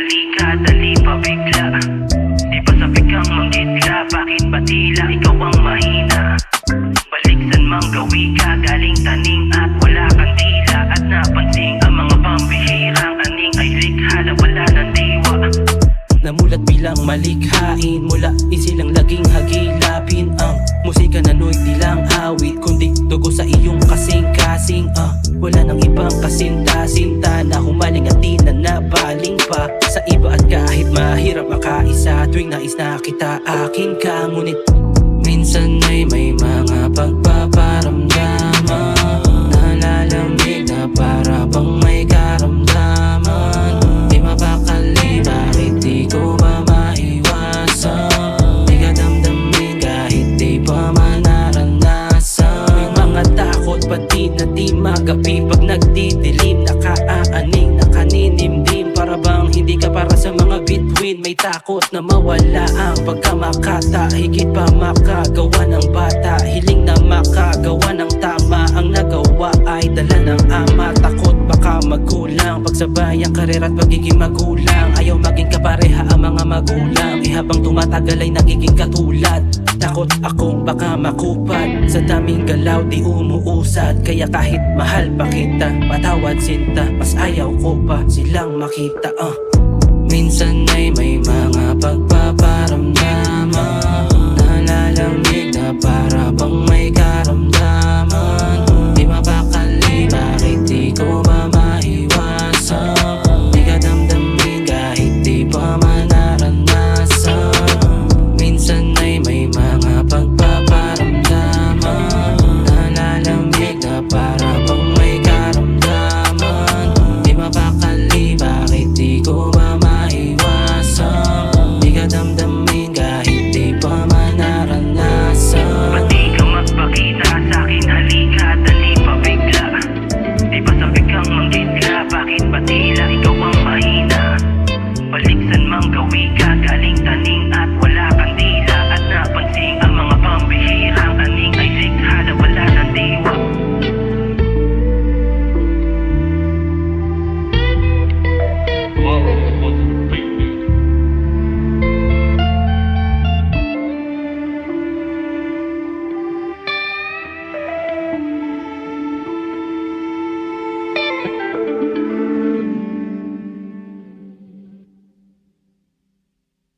halika Dali pa bigla. Di pa sabi kang manggitla Bakit ba tila ikaw ang mahina? Baliksan mang gawi ka Galing taning at wala kang tila. At napansin ang mga pambihirang Aning ay likha na wala ng diwa. Namulat bilang malikhain Mula isilang laging hagilapin Ang musika na no'y di lang awit Kundi dugo sa iyong kasing-kasing ah, Wala nang ibang kasinta-sinta makaisa Tuwing nais na kita akin ka. Ngunit minsan ay may mga pagpaparamdaman. Nalalamig na para bang may karamdaman. Di mapakali bakit di ko ba maiwasan? Di ka damdamin kahit di pa man naranasan. May mga takot pati na di magapi May takot na mawala ang pagkamakata. Higit pa makagawa ng bata. Hiling na makagawa ng tama. Ang nagawa ay dala ng ama. Takot baka magulang. Pagsabay ang karera at pagiging magulang. Ayaw maging kapareha ang mga magulang. Eh habang tumatagal ay nagiging katulad. Takot akong baka makupad. Sa daming galaw di umuusad. Kaya kahit mahal pa kita Patawad sinta? Mas ayaw ko pa silang makita uh.